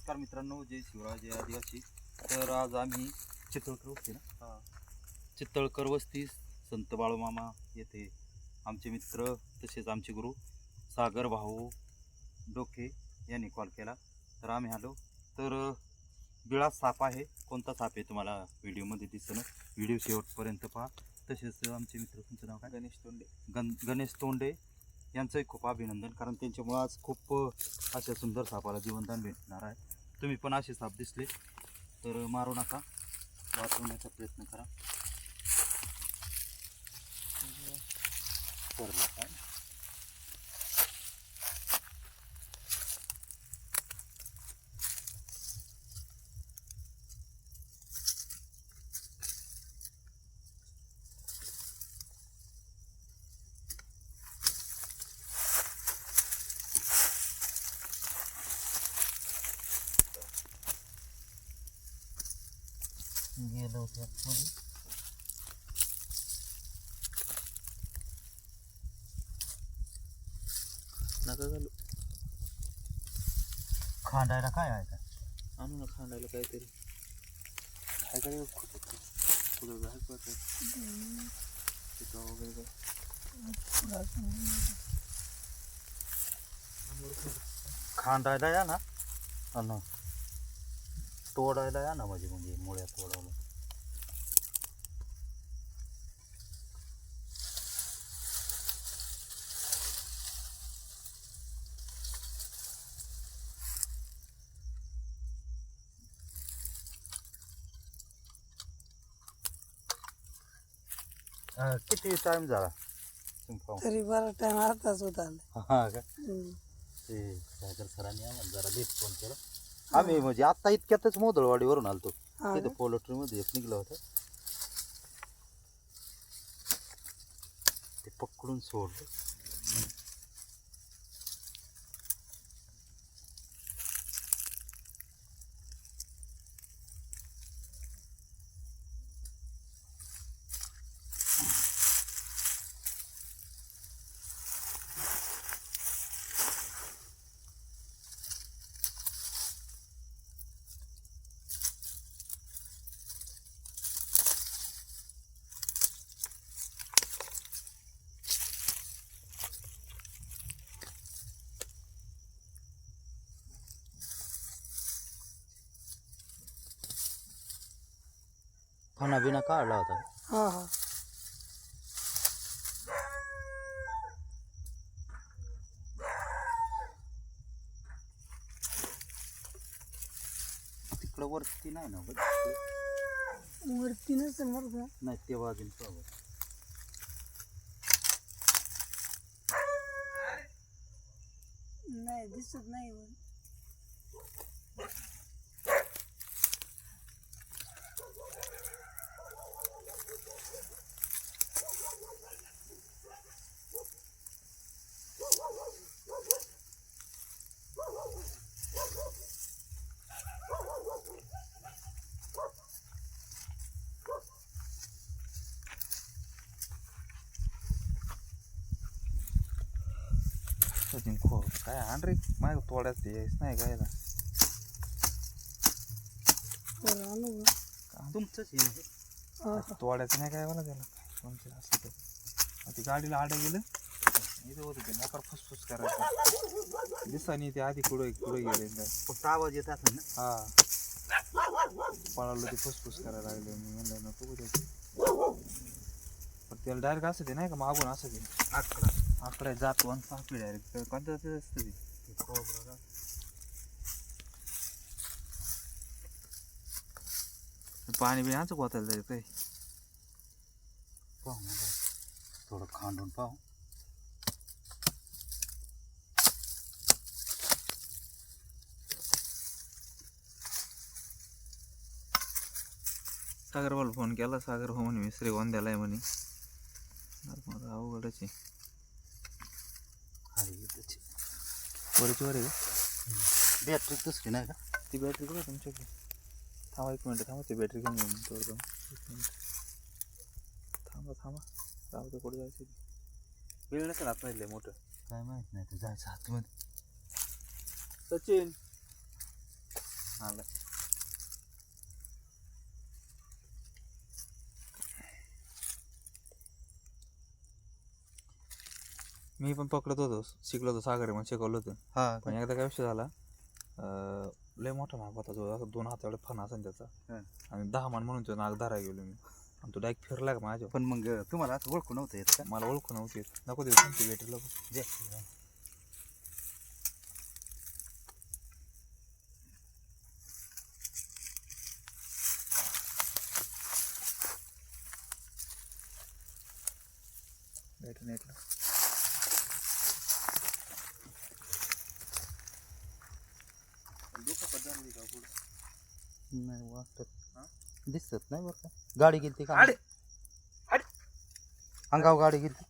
नमस्कार मित्रांनो जय शिवराय जय आदिवासी. तर आज आम्ही चितळकर वस्ती ना? चितळकर वस्ती संत बाळूमामा येथे आमचे मित्र तसेच आमचे गुरु सागर भाऊ डोके यांनी कॉल केला. तर आम्ही आलो. तर बिळा साप आहे. कोणता साप आहे तुम्हाला व्हिडिओमध्ये दिसणं व्हिडिओ शेवटपर्यंत पहा. तसेच आमचे मित्र तुमचं नाव काय? गणेश तोंडे. गण गणेश तोंडे. यांचंही खूप अभिनंदन कारण त्यांच्यामुळं आज खूप अशा सुंदर सापाला जीवनदान भेटणार आहे. तुम्ही पण असे साप दिसले तर मारू नका. वाचवण्याचा प्रयत्न करा पडला काय गेलं होतं आतमध्ये. नका घालू खांडायला काय आहे का आणू ना खांडायला काहीतरी काय काय कुठं घाल पडतं तिथं वगैरे काय खांडायला या ना अन तोडायला या ना म्हणजे म्हणजे मुळ्या तोडायला किती टाइम झाला? तरी बरा टाइम अर्धाच होत आला हा का? हम्म. ते सागर सरांनी आम्हाला जरा लेट फोन केला. आम्ही म्हणजे आता इतक्यातच मोदळवाडीवरून आलतो. हा तिथं? पोल्ट्री मध्ये एक निघलं होतं. ते पकडून सोडलं. खाना बिना काढला होता हा हा तिकडं वरती नाही ना बघ. वरती नसेल बरं का नाही ते पाहू नाही दिसत नाही वर. सचिन खो काय आण रे माझ्या तोड्यात यायच नाही काय? तुमचंच हा तोड्याचं नाही काय मला त्याला कोणतं असं ते मग ते गाडीला आडे गेलं इथं होतं ते मोकार फुसफुस करायचं दिसानी ते आधी कुठं कुठं गेले फक्त आवाज येत असेल ना हा पळालो ते फुसफुस करायला लागले मी म्हणलं नको कुठे पण त्याला डायरेक्ट असं ते नाही का मागून असं ते आकडा आकडे जातो आणि सापडे डायरेक्ट कोणतं असतं ते खोबरं. पाणी बिण्याचं गोतायला जाईल काही पाहू ना. थोडं खांडून पाहू सागर भाऊ फोन केला सागर हो म्हणे मिस्त्री गोंद्याला आहे म्हणे अवघडच आहे इथंच. वरची वर आहे का? बॅटरी तसली नाही का? ती बॅटरी कुठे तुमच्याकडे? थांबा एक मिनिट थांबा ती बॅटरी घेऊन येऊन तोवर जाऊन एक मिनिट. थांबा थांबा. जाऊ दे कुठे जायचं. वेळ नसेल राहिले मोठं. काय माहीत नाही ते जायचं आतमध्ये सचिन. आलं. मी पण पकडत होतो शिकलो होतो सागर मग शिकवलं होतं. हा. पण एकदा काय विषय झाला अं, लय मोठा नाग होता जो असं दोन हात एवढे फणा असेल त्याचा. हा. आणि दहा मान म्हणून तो नाग धरा गेलो मी. आणि तो डायरेक्ट फिरला का माझ्या पण मग तुम्हाला असं ओळखू नव्हतं येत का? मला ओळखू नव्हती येत. नको देऊ भेटलं जे नाही वाटत. दिसत नाही बरं का. गाडी गेली का? अंगाव गाडी गेली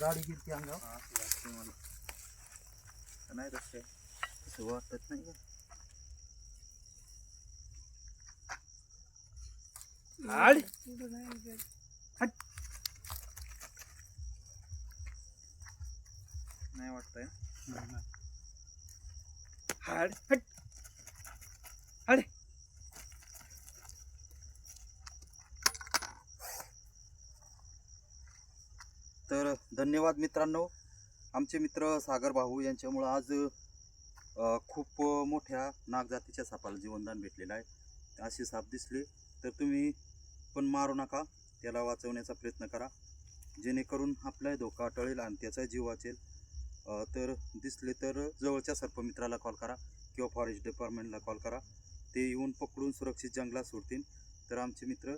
गाडी गेली अंगाव नाही रस्ते वाटत नाही नाही गेलं. नाही वाटतंय अरे. तर धन्यवाद मित्रांनो. आमचे मित्र सागर भाऊ यांच्यामुळं आज खूप मोठ्या नागजातीच्या सापाला जीवनदान भेटलेलं आहे. असे साप दिसले. तर तुम्ही पण मारू नका. त्याला वाचवण्याचा प्रयत्न करा. जेणेकरून आपला धोका टळेल आणि त्याचा जीव वाचेल. तर दिसले तर जवळच्या सर्पमित्राला कॉल करा किंवा फॉरेस्ट डिपार्टमेंटला कॉल करा. ते येऊन पकडून सुरक्षित जंगलात सोडतील. तर आमचे मित्र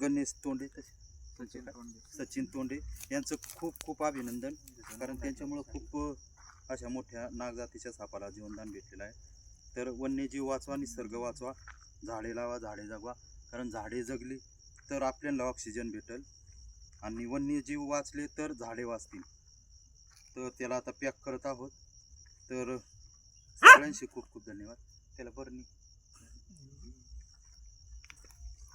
गणेश तोंडे. सचिन तोंडे. यांचं खूप खूप अभिनंदन. कारण त्यांच्यामुळं खूप अशा मोठ्या नागजातीच्या सापाला जीवनदान भेटलेलं आहे. तर वन्यजीव वाचवा निसर्ग वाचवा झाडे लावा झाडे जगवा. कारण झाडे जगली तर आपल्याला ऑक्सिजन भेटेल. आणि वन्यजीव वाचले तर झाडे वाचतील. तर त्याला आता पॅक करत आहोत. तर सगळ्यांशी खूप खूप धन्यवाद. त्याला बरं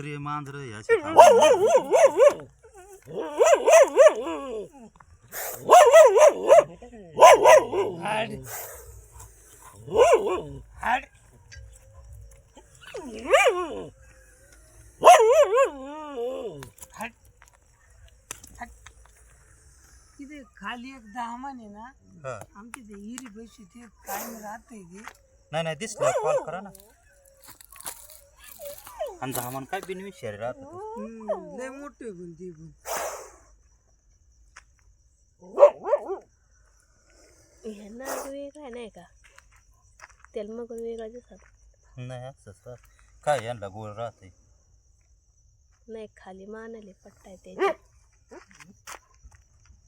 कुत्रे मांजर याचे तिथे खाली एक दहामान आहे ना आमची ते हिरी पैसे ते कायम राहते ते. नाही नाही दिसलं. कॉल करा ना. आणि धामान काय बिनविषय राहत हम्म, लय मोठे पण ते पण. ह्यांना वेगळा नाही का? त्याला मग वेगळा दिसत नाही असंच राहत. काय यांना गोळ राहते नाही खाली मानले पट्टा आहे त्याची.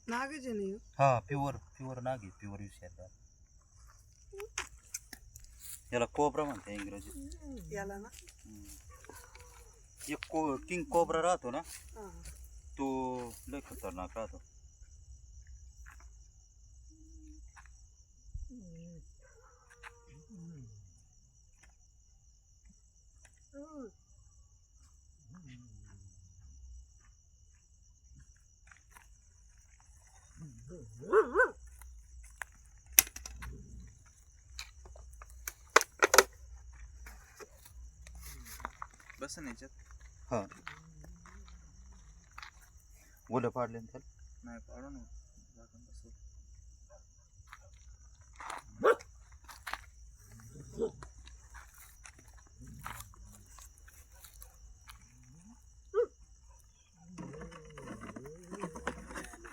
नागाचे नाही हा प्युअर प्युअर नागी प्युअर विषय राहत याला कोबरा म्हणते इंग्रजी याला ना? एक को किंग कोबरा राहतो ना. तो लय खतरनाक राहतो. बस ना याच्यात. हा. ओलं पाडले त्याला? नाही पाडू ना झाकण बसव.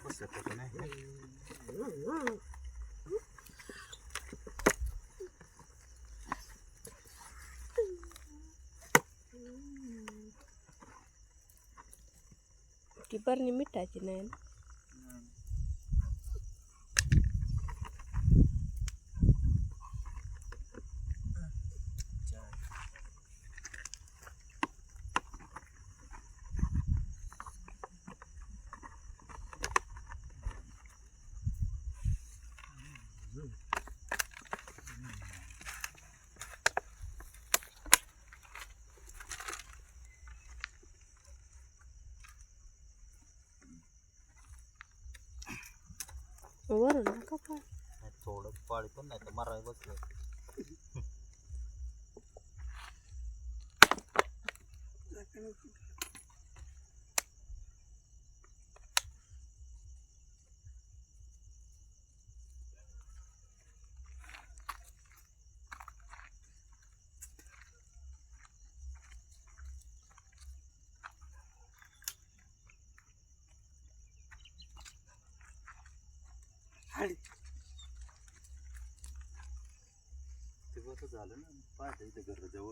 बसलं त्याचं नाही करणी मिठाची नाही वरून नका पाड थोडं पाळी पण नाही तर मराय बसलं. ते कसं झालं ना पाहता इथं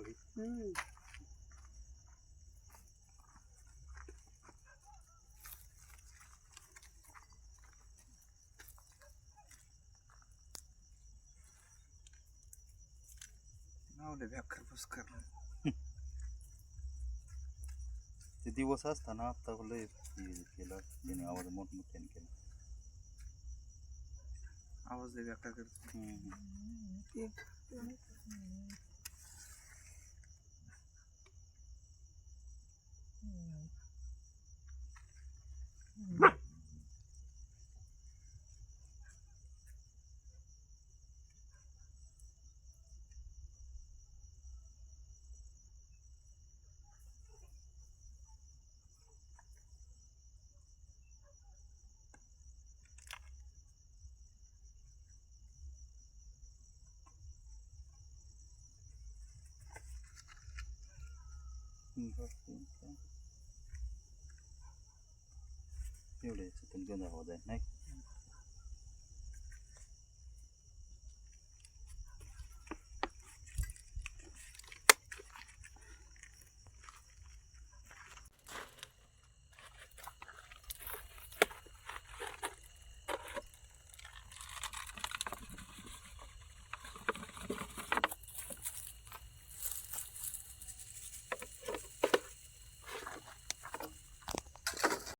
आहे. हम्म. बेकार पुस्कर ते दिवस असताना आता लय हे केलं त्याने आवाज मोठमोठ्याने केला आवाज लय बेकार करतो हम्म. ते एवढे याच्यातून गंध आवाज आहे नाही